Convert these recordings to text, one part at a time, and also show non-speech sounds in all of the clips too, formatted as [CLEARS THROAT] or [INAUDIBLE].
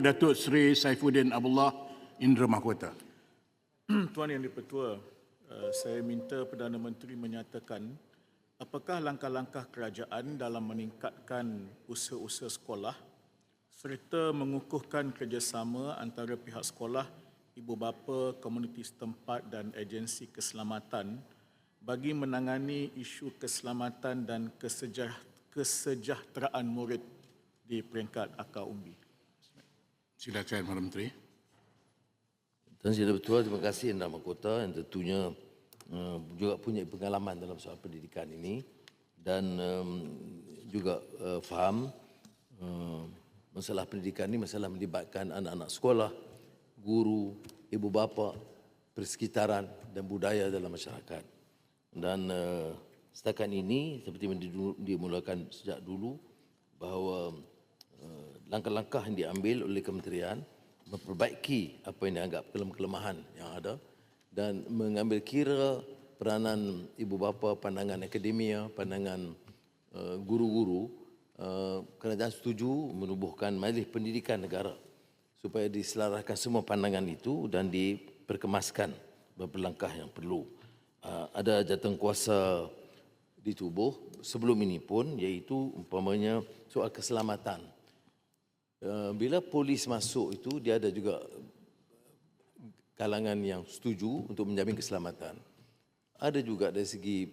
Datuk Seri Saifuddin Abdullah Indra Mahkota. Tuan Yang di-Pertua, uh, saya minta Perdana Menteri menyatakan apakah langkah-langkah kerajaan dalam meningkatkan usaha-usaha sekolah serta mengukuhkan kerjasama antara pihak sekolah, ibu bapa, komuniti setempat dan agensi keselamatan bagi menangani isu keselamatan dan kesejah- kesejahteraan murid di peringkat akar umbi. Silakan Perdana Menteri. Tuan Sri Ketua, terima kasih Indra Mahkota yang tentunya uh, juga punya pengalaman dalam soal pendidikan ini dan um, juga uh, faham uh, masalah pendidikan ini masalah melibatkan anak-anak sekolah, guru, ibu bapa, persekitaran dan budaya dalam masyarakat. Dan uh, setakat ini seperti yang dimulakan sejak dulu bahawa langkah-langkah yang diambil oleh kementerian memperbaiki apa yang dianggap kelemahan yang ada dan mengambil kira peranan ibu bapa, pandangan akademia, pandangan uh, guru-guru uh, kerajaan setuju menubuhkan majlis pendidikan negara supaya diselaraskan semua pandangan itu dan diperkemaskan beberapa langkah yang perlu. Uh, ada jatuh kuasa di tubuh sebelum ini pun iaitu umpamanya soal keselamatan. Uh, bila polis masuk itu dia ada juga kalangan yang setuju untuk menjamin keselamatan. Ada juga dari segi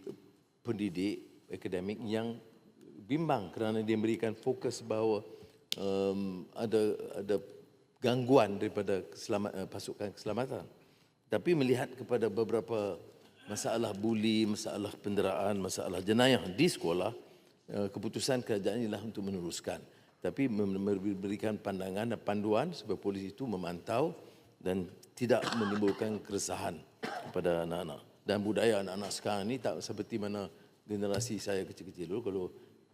pendidik akademik yang bimbang kerana dia memberikan fokus bahawa um, ada ada gangguan daripada keselamat, uh, pasukan keselamatan. Tapi melihat kepada beberapa masalah buli, masalah penderaan, masalah jenayah di sekolah, uh, keputusan kerajaan ialah untuk meneruskan. Tapi mem- memberikan pandangan dan panduan supaya polis itu memantau dan tidak menimbulkan keresahan kepada anak-anak. Dan budaya anak-anak sekarang ini tak seperti mana generasi saya kecil-kecil dulu kalau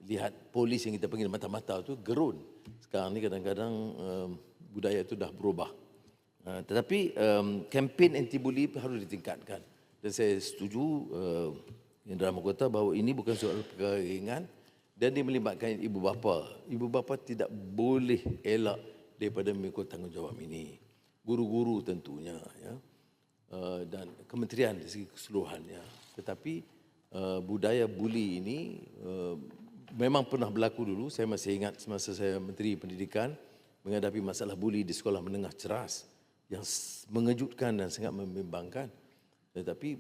lihat polis yang kita panggil mata-mata tu gerun. Sekarang ni kadang-kadang um, budaya itu dah berubah. Uh, tetapi um, kempen anti bully harus ditingkatkan. Dan saya setuju uh, Indra Mahkota bahawa ini bukan soal perkara ringan dan dia melibatkan ibu bapa. Ibu bapa tidak boleh elak daripada mengikut tanggungjawab ini. Guru-guru tentunya ya. Uh, dan kementerian dari segi keseluruhannya. Tetapi uh, budaya buli ini uh, memang pernah berlaku dulu. Saya masih ingat semasa saya Menteri Pendidikan menghadapi masalah buli di sekolah menengah ceras yang mengejutkan dan sangat membimbangkan. Tetapi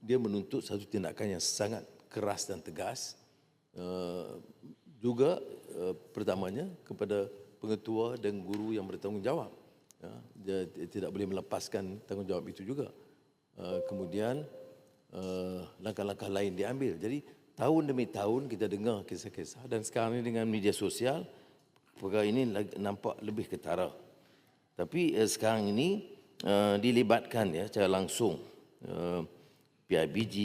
dia menuntut satu tindakan yang sangat keras dan tegas. Uh, juga uh, pertamanya kepada pengetua dan guru yang bertanggungjawab. Ya, dia tidak boleh melepaskan tanggungjawab itu juga. Uh, kemudian uh, langkah-langkah lain diambil. Jadi tahun demi tahun kita dengar kisah-kisah dan sekarang ini dengan media sosial perkara ini nampak lebih ketara. Tapi uh, sekarang ini uh, dilibatkan ya secara langsung uh, PIBG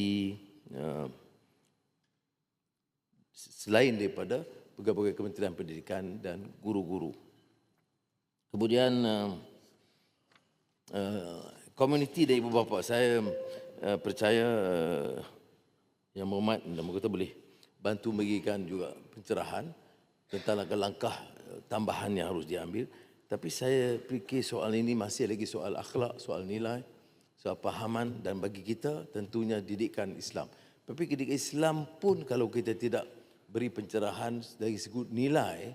uh, selain daripada pegawai-pegawai Kementerian Pendidikan dan guru-guru. Kemudian uh, uh, komuniti dan ibu bapa saya uh, percaya uh, yang berhormat dan kata boleh bantu memberikan juga pencerahan tentang langkah-langkah uh, tambahan yang harus diambil. Tapi saya fikir soal ini masih lagi soal akhlak, soal nilai, soal pahaman dan bagi kita tentunya didikan Islam. Tapi didikan Islam pun kalau kita tidak beri pencerahan dari segi nilai,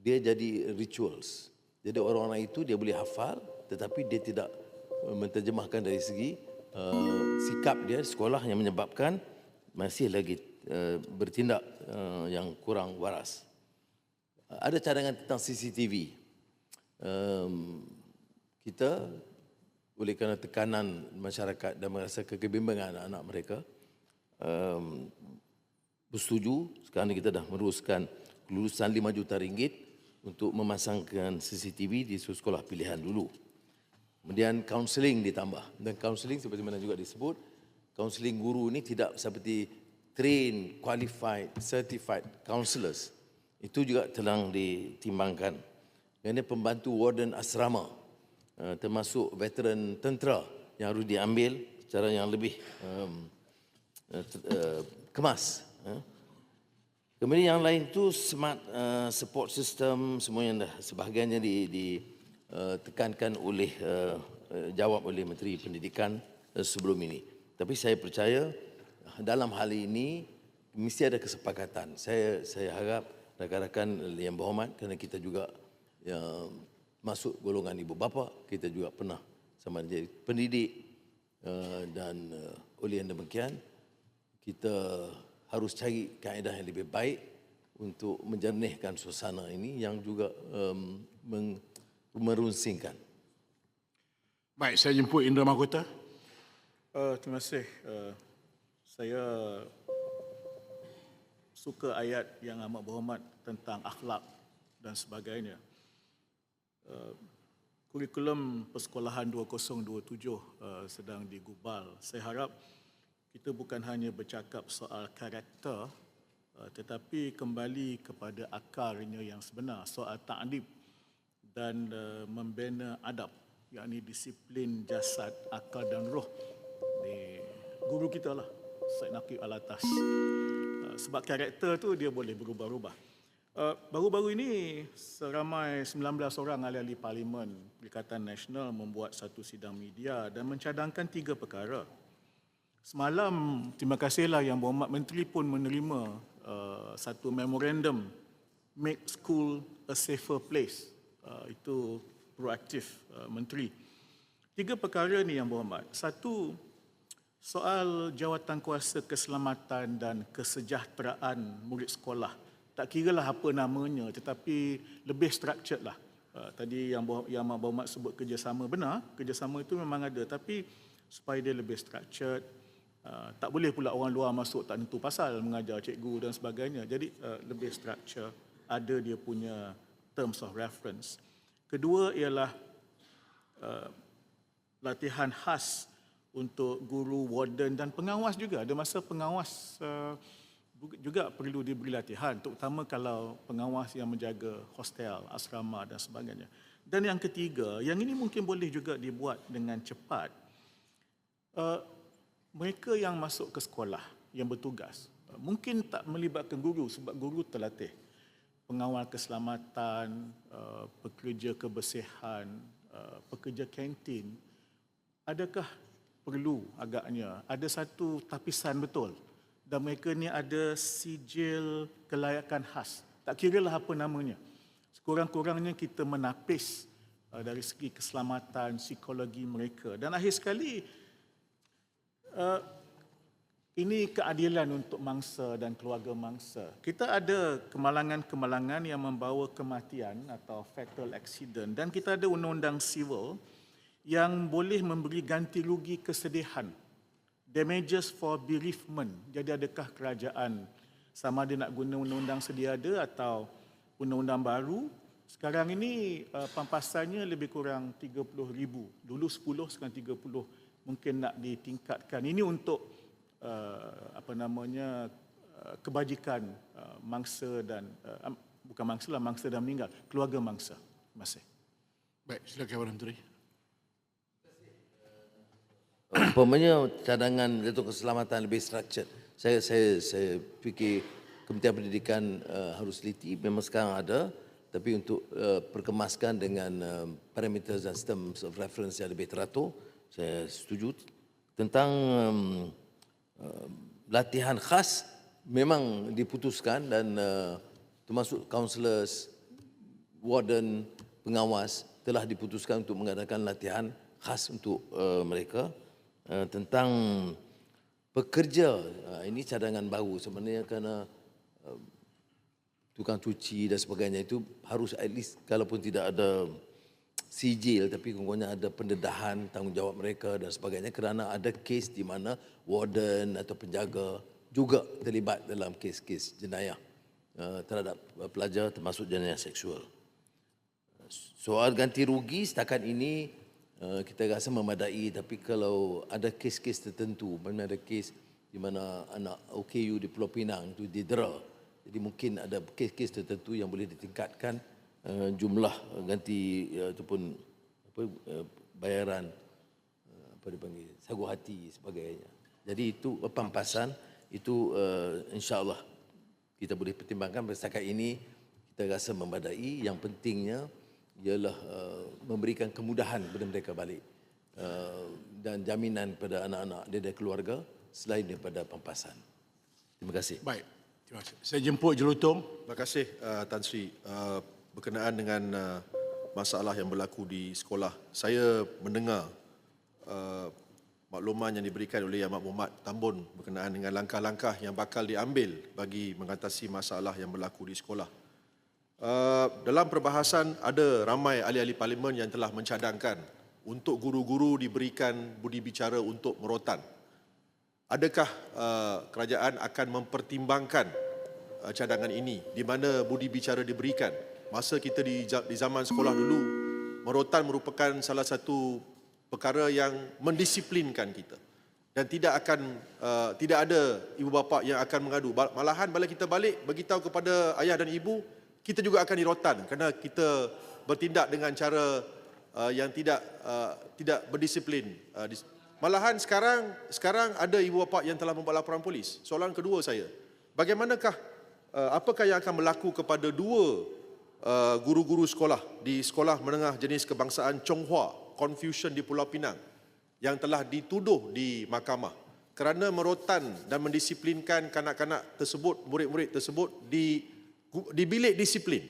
dia jadi rituals. Jadi orang-orang itu dia boleh hafal tetapi dia tidak uh, menterjemahkan dari segi uh, sikap dia sekolah yang menyebabkan masih lagi uh, bertindak uh, yang kurang waras. Ada cadangan tentang CCTV. Um, kita oleh kerana tekanan masyarakat dan merasa kebimbangan anak-anak mereka um, bersetuju sekarang kita dah meneruskan kelulusan 5 juta ringgit untuk memasangkan CCTV di sekolah pilihan dulu. Kemudian kaunseling ditambah. Dan kaunseling seperti mana juga disebut, kaunseling guru ini tidak seperti train, qualified, certified counselors. Itu juga telah ditimbangkan. Dan ini pembantu warden asrama, eh, termasuk veteran tentera yang harus diambil secara yang lebih um, uh, kemas. Eh. Kemudian yang lain tu smart uh, support system semua yang dah sebahagiannya di, di uh, tekankan oleh uh, jawab oleh Menteri Pendidikan sebelum ini. Tapi saya percaya dalam hal ini mesti ada kesepakatan. Saya saya harap rakan-rakan yang berhormat kerana kita juga uh, masuk golongan ibu bapa, kita juga pernah sama jadi pendidik uh, dan uh, oleh yang demikian kita harus cari kaedah yang lebih baik untuk menjernihkan suasana ini yang juga um, meng- merunsingkan. Baik, saya jemput Indra Mahkota. Uh, terima kasih. Uh, saya suka ayat yang amat berhormat tentang akhlak dan sebagainya. Uh, kurikulum persekolahan 2027 uh, sedang digubal. Saya harap kita bukan hanya bercakap soal karakter uh, tetapi kembali kepada akarnya yang sebenar, soal ta'adib dan uh, membina adab yakni disiplin jasad, akal dan roh di guru kita lah Syed Naqib Alatas. Uh, sebab karakter tu dia boleh berubah-ubah. Baru-baru ini seramai 19 orang ahli-ahli parlimen Perikatan Nasional membuat satu sidang media dan mencadangkan tiga perkara. Semalam terima kasihlah yang berhormat menteri pun menerima uh, satu memorandum make school a safer place. Uh, itu proaktif uh, menteri. Tiga perkara ni yang berhormat. Satu soal jawatan kuasa keselamatan dan kesejahteraan murid sekolah. Tak kira lah apa namanya tetapi lebih structured lah. Uh, tadi yang yang Mak sebut kerjasama benar, kerjasama itu memang ada tapi supaya dia lebih structured, uh, tak boleh pula orang luar masuk tak tentu pasal mengajar cikgu dan sebagainya. Jadi uh, lebih structure, ada dia punya terms of reference. Kedua ialah uh, latihan khas untuk guru, warden dan pengawas juga. Ada masa pengawas uh, juga perlu diberi latihan, terutama kalau pengawas yang menjaga hostel, asrama dan sebagainya. Dan yang ketiga, yang ini mungkin boleh juga dibuat dengan cepat. Uh, mereka yang masuk ke sekolah, yang bertugas, mungkin tak melibatkan guru sebab guru terlatih. Pengawal keselamatan, uh, pekerja kebersihan, uh, pekerja kantin, adakah perlu agaknya ada satu tapisan betul dan mereka ni ada sijil kelayakan khas. Tak kira lah apa namanya. Sekurang-kurangnya kita menapis uh, dari segi keselamatan, psikologi mereka. Dan akhir sekali, uh, ini keadilan untuk mangsa dan keluarga mangsa. Kita ada kemalangan-kemalangan yang membawa kematian atau fatal accident dan kita ada undang-undang civil yang boleh memberi ganti rugi kesedihan damages for bereavement. Jadi adakah kerajaan sama ada nak guna undang-undang sedia ada atau undang-undang baru? Sekarang ini uh, pampasannya lebih kurang 30 ribu. Dulu 10, sekarang 30. Mungkin nak ditingkatkan. Ini untuk uh, apa namanya uh, kebajikan uh, mangsa dan uh, bukan mangsa lah, mangsa dan meninggal. Keluarga mangsa. Terima kasih. Baik, silakan Abang Menteri. Umpamanya cadangan untuk keselamatan lebih structured. Saya saya saya fikir Kementerian Pendidikan uh, harus teliti memang sekarang ada tapi untuk uh, perkemaskan dengan uh, parameter dan sistem of reference yang lebih teratur saya setuju tentang um, uh, latihan khas memang diputuskan dan uh, termasuk counselors warden pengawas telah diputuskan untuk mengadakan latihan khas untuk uh, mereka uh, tentang pekerja. Uh, ini cadangan baru. Sebenarnya kerana uh, tukang cuci dan sebagainya itu harus at least kalaupun tidak ada sijil tapi kurangnya ada pendedahan tanggungjawab mereka dan sebagainya kerana ada kes di mana warden atau penjaga juga terlibat dalam kes-kes jenayah uh, terhadap uh, pelajar termasuk jenayah seksual. Soal ganti rugi setakat ini uh, kita rasa memadai tapi kalau ada kes-kes tertentu, mana ada kes di mana anak OKU di Pulau Pinang itu didera. Jadi mungkin ada kes-kes tertentu yang boleh ditingkatkan uh, jumlah ganti uh, ataupun apa uh, bayaran uh, apa dipanggil sagu hati sebagainya. Jadi itu pampasan itu uh, insya-Allah kita boleh pertimbangkan setakat ini kita rasa memadai yang pentingnya ialah uh, memberikan kemudahan kepada mereka balik uh, dan jaminan pada anak-anak dia dan keluarga selain daripada pampasan. Terima kasih. Baik. Terima kasih. Saya jemput Jelutong. Terima kasih uh, Tan Sri. Uh, berkenaan dengan uh, masalah yang berlaku di sekolah, saya mendengar uh, makluman yang diberikan oleh Ahmad Muhammad Tambun berkenaan dengan langkah-langkah yang bakal diambil bagi mengatasi masalah yang berlaku di sekolah. Uh, dalam perbahasan ada ramai ahli-ahli parlimen yang telah mencadangkan untuk guru-guru diberikan budi bicara untuk merotan. Adakah kerajaan akan mempertimbangkan cadangan ini di mana budi bicara diberikan? Masa kita di, di zaman sekolah dulu, merotan merupakan salah satu perkara yang mendisiplinkan kita dan tidak akan uh, tidak ada ibu bapa yang akan mengadu. Malahan bila kita balik beritahu kepada ayah dan ibu, kita juga akan dirotan kerana kita bertindak dengan cara uh, yang tidak uh, tidak berdisiplin. Uh, Malahan sekarang sekarang ada ibu bapa yang telah membuat laporan polis. Soalan kedua saya, bagaimanakah uh, apakah yang akan berlaku kepada dua guru-guru sekolah di sekolah menengah jenis kebangsaan Chonghua Confucian di Pulau Pinang yang telah dituduh di mahkamah kerana merotan dan mendisiplinkan kanak-kanak tersebut, murid-murid tersebut di di bilik disiplin.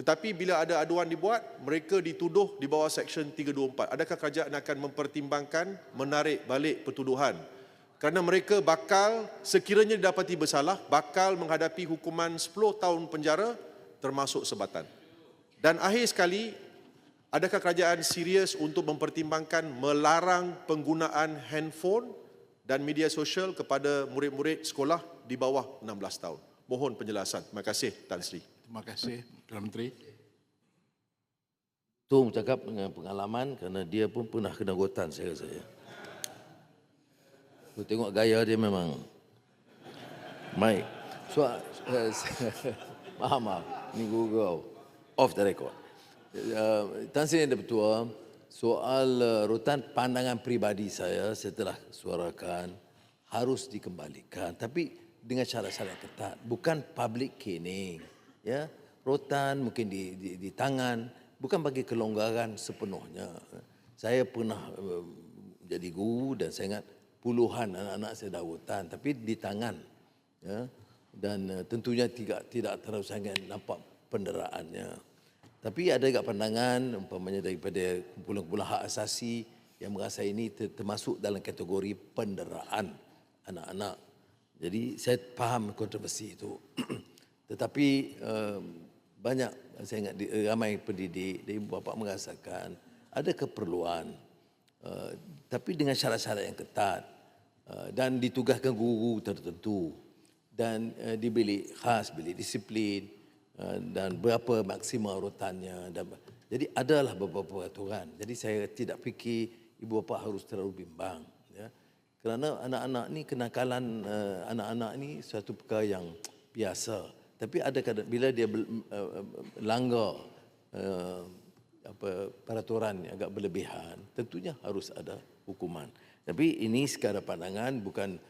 Tetapi bila ada aduan dibuat, mereka dituduh di bawah Seksyen 324. Adakah kerajaan akan mempertimbangkan menarik balik pertuduhan? Kerana mereka bakal, sekiranya didapati bersalah, bakal menghadapi hukuman 10 tahun penjara termasuk sebatan. Dan akhir sekali, adakah kerajaan serius untuk mempertimbangkan melarang penggunaan handphone dan media sosial kepada murid-murid sekolah di bawah 16 tahun? Mohon penjelasan. Terima kasih Tan Sri. Terima kasih, Perdana Menteri. Tung cakap dengan pengalaman kerana dia pun pernah kena gotan saya rasa. Aku tengok gaya dia memang Baik. So, uh, maaf, maaf. Ini Google. Off the record. Uh, Tan Sri ada betul. Soal uh, rutan pandangan pribadi saya setelah suarakan harus dikembalikan. Tapi dengan yang ketat. Bukan public caning. Ya, rotan mungkin di, di, di tangan. Bukan bagi kelonggaran sepenuhnya. Saya pernah uh, jadi guru dan saya ingat puluhan anak-anak saya dah rotan. Tapi di tangan ya dan uh, tentunya tidak tidak terlalu sangat nampak penderaannya. Tapi ada juga pandangan umpamanya daripada kumpulan-kumpulan hak asasi yang merasa ini ter- termasuk dalam kategori penderaan anak-anak. Jadi saya faham kontroversi itu. [CLEARS THROAT] Tetapi banyak saya ingat ramai pendidik dan ibu bapa merasakan ada keperluan uh, tapi dengan syarat-syarat yang ketat uh, dan ditugaskan guru tertentu dan uh, di bilik khas, bilik disiplin uh, dan berapa maksimal rutannya dan jadi adalah beberapa peraturan. Jadi saya tidak fikir ibu bapa harus terlalu bimbang ya. Kerana anak-anak ni kenakalan uh, anak-anak ni satu perkara yang biasa. Tapi ada kadang bila dia uh, langgar uh, apa peraturan yang agak berlebihan, tentunya harus ada hukuman. Tapi ini sekadar pandangan bukan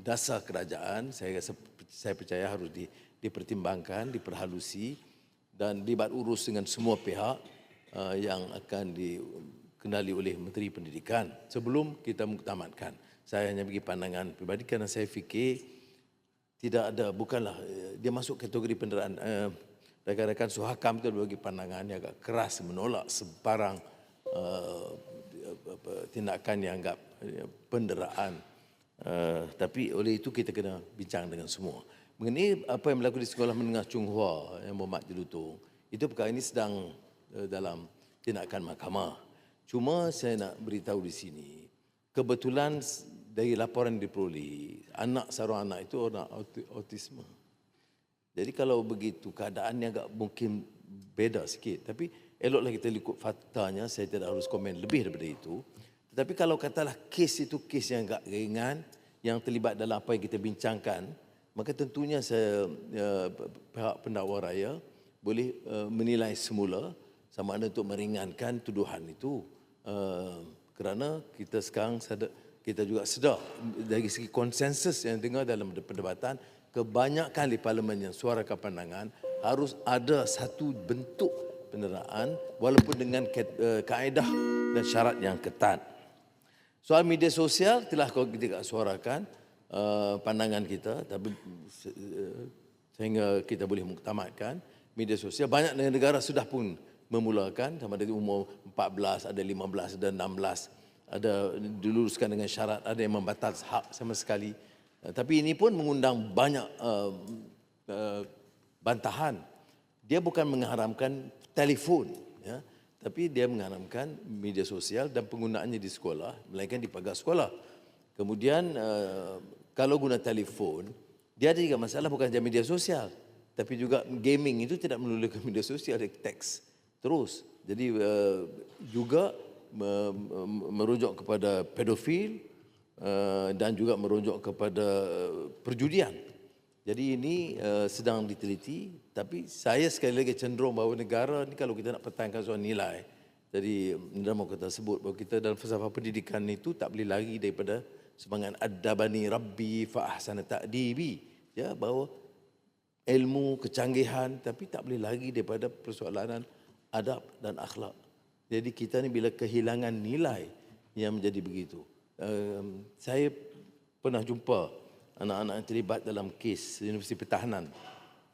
dasar kerajaan. Saya rasa saya percaya harus di, dipertimbangkan, diperhalusi dan dibat urus dengan semua pihak uh, yang akan dikenali oleh Menteri Pendidikan sebelum kita mengutamatkan. Saya hanya bagi pandangan pribadi kerana saya fikir tidak ada bukanlah eh, dia masuk kategori penderaan eh, rakan-rakan suhakam itu bagi pandangan yang agak keras menolak sebarang uh, tindakan yang eh, penderaan uh, tapi oleh itu kita kena bincang dengan semua mengenai apa yang berlaku di sekolah menengah Chunghua yang Muhammad Jelutung itu perkara ini sedang uh, dalam tindakan mahkamah cuma saya nak beritahu di sini kebetulan dari laporan diperoleh anak seorang anak itu orang auti- autisme jadi kalau begitu keadaannya agak mungkin beda sikit. Tapi eloklah kita ikut faktanya. Saya tidak harus komen lebih daripada itu. Tetapi kalau katalah kes itu kes yang agak ringan, yang terlibat dalam apa yang kita bincangkan, maka tentunya uh, pihak pendakwa raya boleh uh, menilai semula sama ada untuk meringankan tuduhan itu. Uh, kerana kita sekarang kita juga sedar dari segi konsensus yang dengar dalam perdebatan kebanyakan di parlimen yang suarakan pandangan harus ada satu bentuk peneraan walaupun dengan eh, kaedah dan syarat yang ketat. Soal media sosial telah kita suarakan uh, pandangan kita. Tapi uh, sehingga kita boleh muktamadkan media sosial. Banyak negara sudah pun memulakan. Sama dari umur 14 ada 15 ada 16 ada diluruskan dengan syarat ada yang membatas hak sama sekali. Uh, tapi ini pun mengundang banyak uh, uh, bantahan. Dia bukan mengharamkan telefon tapi dia mengharamkan media sosial dan penggunaannya di sekolah melainkan di pagar sekolah. Kemudian uh, kalau guna telefon dia ada juga masalah bukan saja media sosial tapi juga gaming itu tidak melulu [LAUGHS] ke media sosial dia teks terus. Jadi uh, juga me- merujuk kepada pedofil uh, dan juga merujuk kepada uh, perjudian jadi ini uh, sedang diteliti tapi saya sekali lagi cenderung bahawa negara ni kalau kita nak pertahankan soal nilai jadi dalam mau kita sebut bahawa kita dalam falsafah pendidikan itu tak boleh lari daripada semangat adabani rabbi fa ahsana ta'dibi ya bahawa ilmu kecanggihan tapi tak boleh lari daripada persoalan adab dan akhlak. Jadi kita ni bila kehilangan nilai yang menjadi begitu. Um, saya pernah jumpa anak-anak yang terlibat dalam kes Universiti Pertahanan.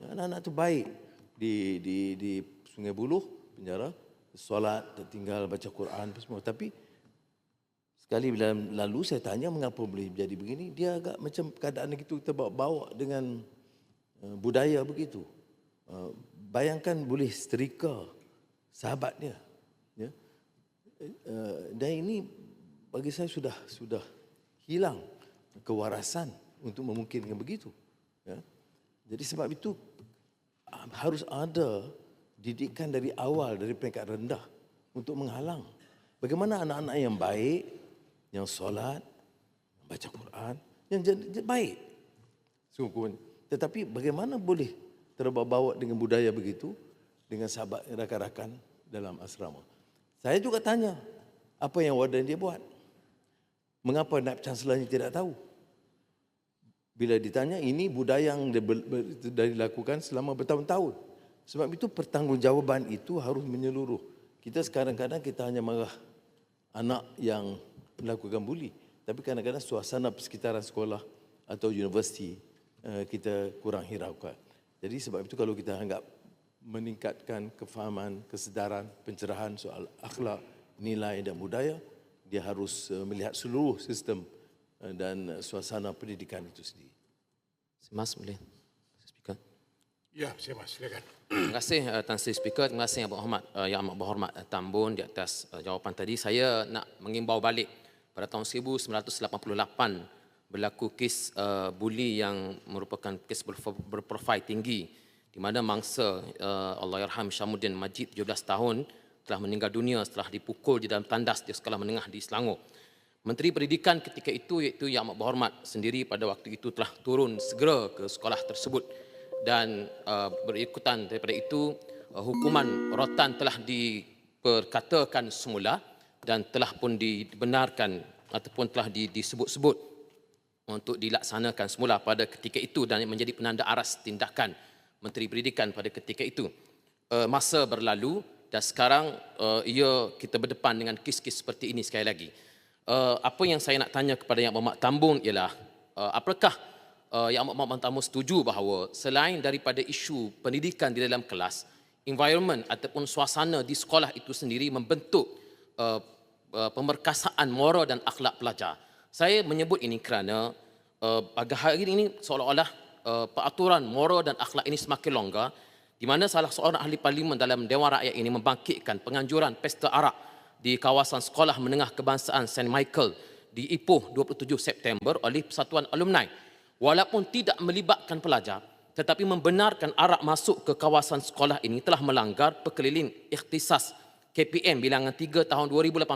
Anak-anak tu baik. Di di di Sungai Buloh penjara solat tinggal baca Quran apa semua. Tapi sekali bila lalu saya tanya mengapa boleh jadi begini dia agak macam keadaan gitu kita bawa-bawa dengan uh, budaya begitu. Uh, bayangkan boleh setrika sahabat dia ya. Uh, dan ini bagi saya sudah sudah hilang kewarasan untuk memungkinkan begitu. Ya. Jadi sebab itu ah, harus ada didikan dari awal dari peringkat rendah untuk menghalang. Bagaimana anak-anak yang baik yang solat yang baca Quran yang baik. Sungguh tetapi bagaimana boleh terbawa-bawa dengan budaya begitu dengan sahabat rakan-rakan dalam asrama? Saya juga tanya apa yang warden dia buat? Mengapa naib chancellor tidak tahu bila ditanya ini budaya yang dilakukan selama bertahun-tahun. Sebab itu pertanggungjawaban itu harus menyeluruh. Kita sekarang kadang kita hanya marah anak yang melakukan buli. Tapi kadang-kadang suasana persekitaran sekolah atau universiti eh, kita kurang hiraukan. Jadi sebab itu kalau kita anggap meningkatkan kefahaman, kesedaran, pencerahan soal akhlak, nilai dan budaya, dia harus eh, melihat seluruh sistem dan eh, suasana pendidikan itu sendiri. Mas boleh speaker. Ya, saya mas, silakan. Terima kasih uh, Tan Sri Speaker. Terima kasih Yang Berhormat uh, Yang Amat Berhormat uh, Tambun di atas uh, jawapan tadi. Saya nak mengimbau balik pada tahun 1988 berlaku kes uh, buli yang merupakan kes berprofil tinggi di mana mangsa uh, Allahyarham Syamuddin Majid 17 tahun telah meninggal dunia setelah dipukul di dalam tandas di sekolah menengah di Selangor. Menteri Pendidikan ketika itu iaitu Yang Amat Berhormat sendiri pada waktu itu telah turun segera ke sekolah tersebut dan uh, berikutan daripada itu uh, hukuman rotan telah diperkatakan semula dan telah pun dibenarkan ataupun telah di- disebut-sebut untuk dilaksanakan semula pada ketika itu dan menjadi penanda aras tindakan Menteri Pendidikan pada ketika itu. Uh, masa berlalu dan sekarang uh, ia kita berdepan dengan kes-kes seperti ini sekali lagi. Uh, apa yang saya nak tanya kepada Yang Berhormat Tambun ialah uh, apakah uh, Yang Berhormat Tambun setuju bahawa selain daripada isu pendidikan di dalam kelas, environment ataupun suasana di sekolah itu sendiri membentuk uh, uh, pemerkasaan moral dan akhlak pelajar. Saya menyebut ini kerana uh, pada hari ini seolah-olah uh, peraturan moral dan akhlak ini semakin longgar di mana salah seorang ahli parlimen dalam Dewan Rakyat ini membangkitkan penganjuran pesta arak di kawasan sekolah menengah kebangsaan St. Michael di Ipoh 27 September oleh Persatuan Alumni. Walaupun tidak melibatkan pelajar, tetapi membenarkan arak masuk ke kawasan sekolah ini telah melanggar perkeliling ikhtisas KPM bilangan 3 tahun 2018.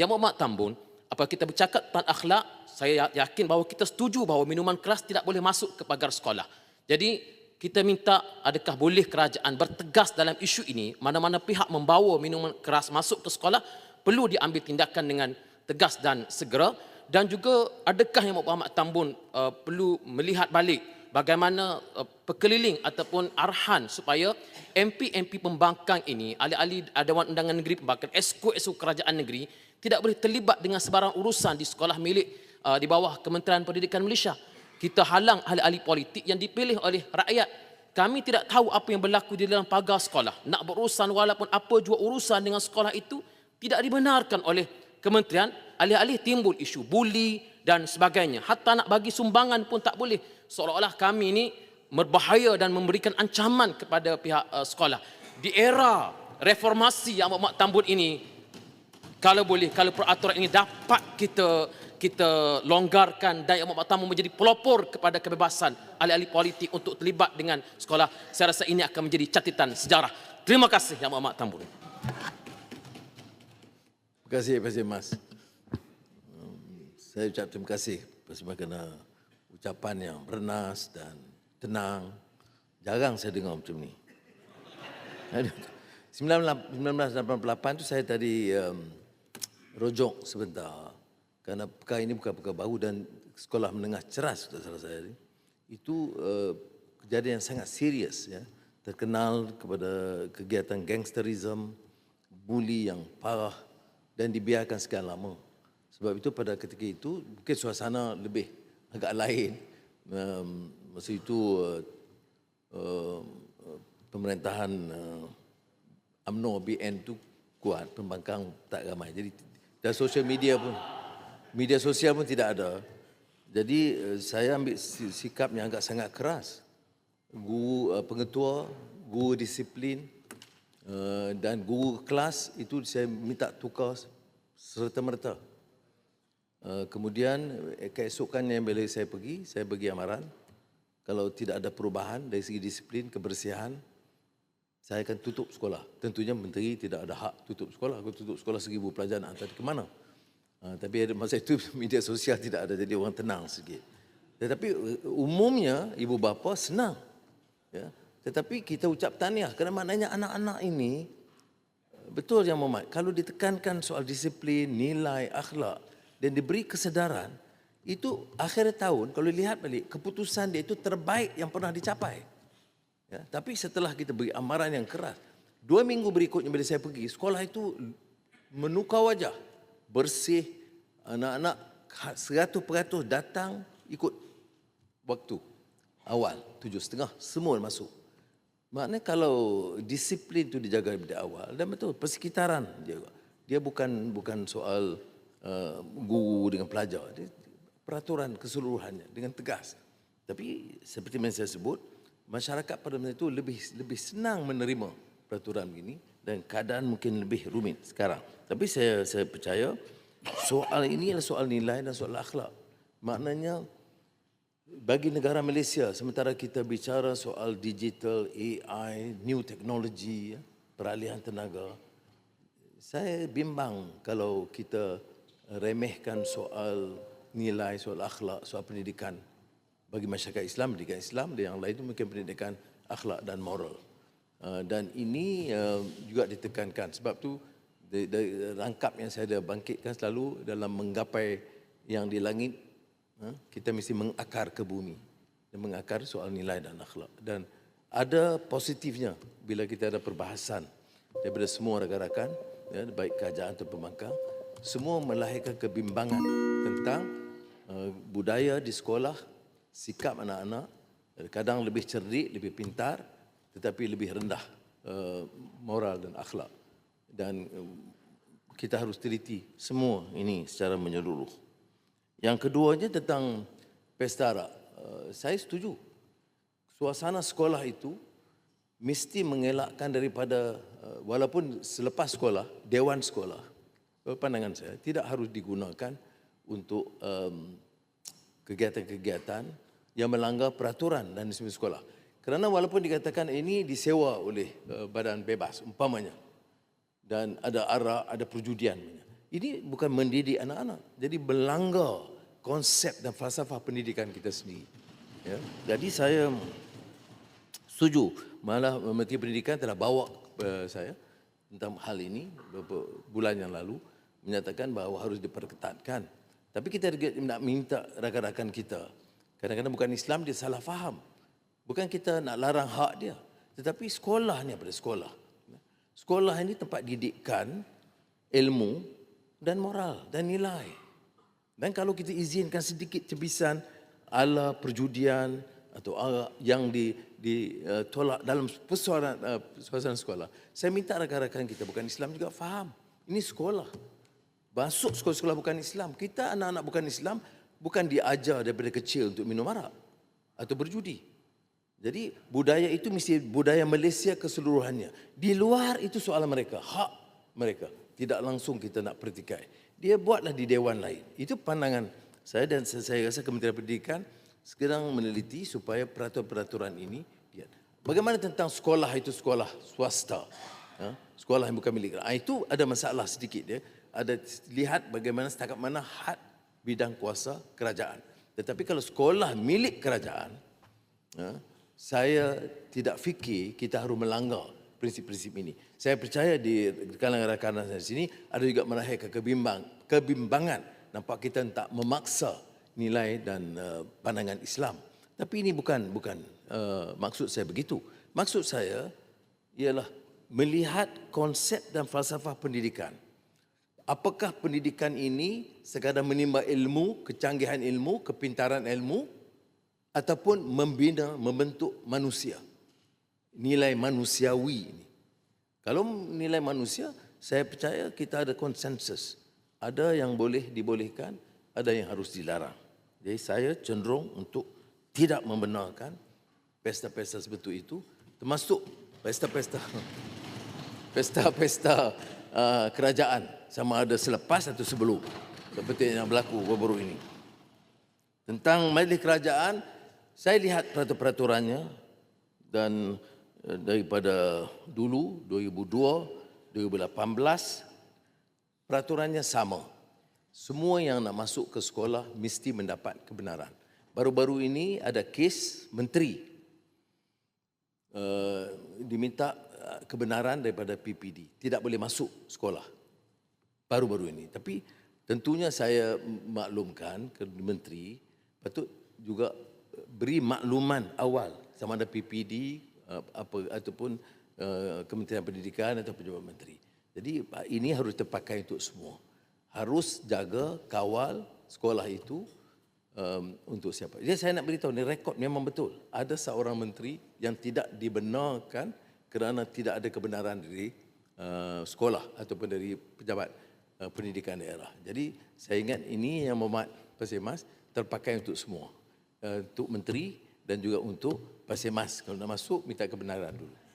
Yang Muhammad Tambun, apa kita bercakap tentang akhlak, saya yakin bahawa kita setuju bahawa minuman keras tidak boleh masuk ke pagar sekolah. Jadi kita minta adakah boleh kerajaan bertegas dalam isu ini mana-mana pihak membawa minuman keras masuk ke sekolah perlu diambil tindakan dengan tegas dan segera dan juga adakah yang Muhammad Tambun uh, perlu melihat balik bagaimana uh, perkeliling ataupun arahan supaya MP-MP pembangkang ini, ahli-ahli Dewan Undangan Negeri Pembangkang, esko-esko kerajaan negeri tidak boleh terlibat dengan sebarang urusan di sekolah milik uh, di bawah Kementerian Pendidikan Malaysia. Kita halang ahli-ahli politik yang dipilih oleh rakyat. Kami tidak tahu apa yang berlaku di dalam pagar sekolah. Nak berurusan walaupun apa jua urusan dengan sekolah itu tidak dibenarkan oleh kementerian. Alih-alih timbul isu buli dan sebagainya. Hatta nak bagi sumbangan pun tak boleh. Seolah-olah kami ini berbahaya dan memberikan ancaman kepada pihak uh, sekolah. Di era reformasi yang amat tambun ini, kalau boleh, kalau peraturan ini dapat kita kita longgarkan dan yang tamu menjadi pelopor kepada kebebasan ahli-ahli politik untuk terlibat dengan sekolah, saya rasa ini akan menjadi catatan sejarah. Terima kasih Yang Amat Tambun. Terima kasih, kasih Mas. Um, Saya ucap terima kasih sebagaimana ucapan yang bernas dan tenang. Jarang saya dengar macam ni. [LAUGHS] Aduh. 1988 tu saya tadi um, rojok sebentar. Kerana perkara ini bukan perkara baru dan sekolah menengah ceras salah saya ni. Itu uh, kejadian yang sangat serius ya. Terkenal kepada kegiatan gangsterism, buli yang parah dan dibiarkan sekian lama. Sebab itu pada ketika itu mungkin suasana lebih agak lain. Um, masa itu uh, uh, pemerintahan uh, UMNO BN tu kuat, pembangkang tak ramai. Jadi dan sosial media pun media sosial pun tidak ada. Jadi uh, saya ambil si- sikap yang agak sangat keras. Guru uh, pengetua, guru disiplin uh, dan guru kelas itu saya minta tukar serta-merta. Kemudian eh, keesokannya bila saya pergi, saya bagi amaran kalau tidak ada perubahan dari segi disiplin, kebersihan, saya akan tutup sekolah. Tentunya menteri tidak ada hak tutup sekolah. Aku tutup sekolah seribu pelajar nak hantar ke mana? Uh, tapi masa itu [LAUGHS] media sosial tidak ada, jadi orang tenang sikit. Tetapi uh, umumnya ibu bapa senang. Ya. Tetapi kita ucap tahniah kerana maknanya anak-anak ini betul yang Muhammad kalau ditekankan soal disiplin, nilai, akhlak dan diberi kesedaran itu akhir tahun kalau lihat balik keputusan dia itu terbaik yang pernah dicapai. Ya, tapi setelah kita beri amaran yang keras, dua minggu berikutnya bila saya pergi, sekolah itu menukar wajah, bersih, anak-anak 100% datang ikut waktu awal, tujuh setengah, semua masuk. Maknanya kalau disiplin itu dijaga dari awal, dan betul, persekitaran dia, dia bukan bukan soal uh, guru dengan pelajar, dia peraturan keseluruhannya dengan tegas. Tapi seperti yang saya sebut, masyarakat pada masa itu lebih lebih senang menerima peraturan begini dan keadaan mungkin lebih rumit sekarang. Tapi saya saya percaya soal ini adalah soal nilai dan soal akhlak. Maknanya bagi negara Malaysia sementara kita bicara soal digital, AI, new technology, ya, peralihan tenaga, saya bimbang kalau kita remehkan soal nilai, soal akhlak, soal pendidikan bagi masyarakat Islam, pendidikan Islam dan yang lain itu mungkin pendidikan akhlak dan moral. Uh, dan ini uh, juga ditekankan. Sebab tu dari, rangkap yang saya ada bangkitkan selalu dalam menggapai yang di langit ha, kita mesti mengakar ke bumi. Dan mengakar soal nilai dan akhlak. Dan ada positifnya bila kita ada perbahasan daripada semua rakan-rakan ya, baik kerajaan atau pembangkang. Semua melahirkan kebimbangan tentang uh, budaya di sekolah sikap anak-anak kadang lebih cerdik lebih pintar tetapi lebih rendah uh, moral dan akhlak dan uh, kita harus teliti semua ini secara menyeluruh. Yang keduanya tentang pesta arak. Uh, saya setuju. Suasana sekolah itu mesti mengelakkan daripada uh, walaupun selepas sekolah, dewan sekolah, pandangan saya tidak harus digunakan untuk um, kegiatan-kegiatan yang melanggar peraturan dan disiplin sekolah. Kerana walaupun dikatakan ini disewa oleh uh, badan bebas umpamanya dan ada arak, ada perjudian. Ini bukan mendidik anak-anak. Jadi melanggar konsep dan falsafah pendidikan kita sendiri. Ya. Jadi saya setuju. Malah Menteri Pendidikan telah bawa kepada saya tentang hal ini beberapa bulan yang lalu menyatakan bahawa harus diperketatkan. Tapi kita nak minta rakan-rakan kita Kadang-kadang bukan Islam dia salah faham. Bukan kita nak larang hak dia. Tetapi sekolah ni apa? Sekolah. Sekolah ini tempat didikan ilmu dan moral dan nilai. Dan kalau kita izinkan sedikit cebisan ala perjudian atau yang di ditolak dalam persoalan uh, suasana sekolah, saya minta rakan-rakan kita bukan Islam juga faham. Ini sekolah. Masuk sekolah-sekolah bukan Islam. Kita anak-anak bukan Islam bukan diajar daripada kecil untuk minum arak atau berjudi. Jadi budaya itu mesti budaya Malaysia keseluruhannya. Di luar itu soalan mereka, hak mereka. Tidak langsung kita nak pertikai. Dia buatlah di dewan lain. Itu pandangan saya dan saya rasa Kementerian Pendidikan sekarang meneliti supaya peraturan-peraturan ini. Bagaimana tentang sekolah itu sekolah swasta? Ha? Sekolah yang bukan milik. Ha, itu ada masalah sedikit dia. Ada lihat bagaimana setakat mana had bidang kuasa kerajaan. Tetapi kalau sekolah milik kerajaan, ha, saya tidak fikir kita harus melanggar prinsip-prinsip ini. Saya percaya di kalangan rakan-rakan di sini ada juga melahirkan kebimbang, kebimbangan. Nampak kita tak memaksa nilai dan uh, pandangan Islam. Tapi ini bukan bukan uh, maksud saya begitu. Maksud saya ialah melihat konsep dan falsafah pendidikan. Apakah pendidikan ini sekadar menimba ilmu, kecanggihan ilmu, kepintaran ilmu ataupun membina, membentuk manusia. Nilai manusiawi ini. Kalau nilai manusia, saya percaya kita ada konsensus. Ada yang boleh dibolehkan, ada yang harus dilarang. Jadi saya cenderung untuk tidak membenarkan pesta-pesta seperti itu, termasuk pesta-pesta [LAUGHS] pesta-pesta uh, kerajaan sama ada selepas atau sebelum seperti yang berlaku baru-baru ini. Tentang majlis kerajaan, saya lihat peraturan-peraturannya dan eh, daripada dulu 2002, 2018 peraturannya sama. Semua yang nak masuk ke sekolah mesti mendapat kebenaran. Baru-baru ini ada kes menteri uh, diminta uh, kebenaran daripada PPD. Tidak boleh masuk sekolah. Baru-baru ini. Tapi tentunya saya maklumkan ke menteri patut juga beri makluman awal sama ada PPD uh, apa ataupun uh, Kementerian Pendidikan atau pejabat menteri. Jadi uh, ini harus terpakai untuk semua. Harus jaga kawal sekolah itu um, untuk siapa. Jadi saya nak beritahu ni rekod memang betul. Ada seorang menteri yang tidak dibenarkan kerana tidak ada kebenaran dari uh, sekolah ataupun dari pejabat uh, pendidikan daerah. Jadi saya ingat ini yang memat Pasir Mas terpakai untuk semua. Uh, untuk menteri dan juga untuk Pasir Mas. Kalau nak masuk minta kebenaran dulu.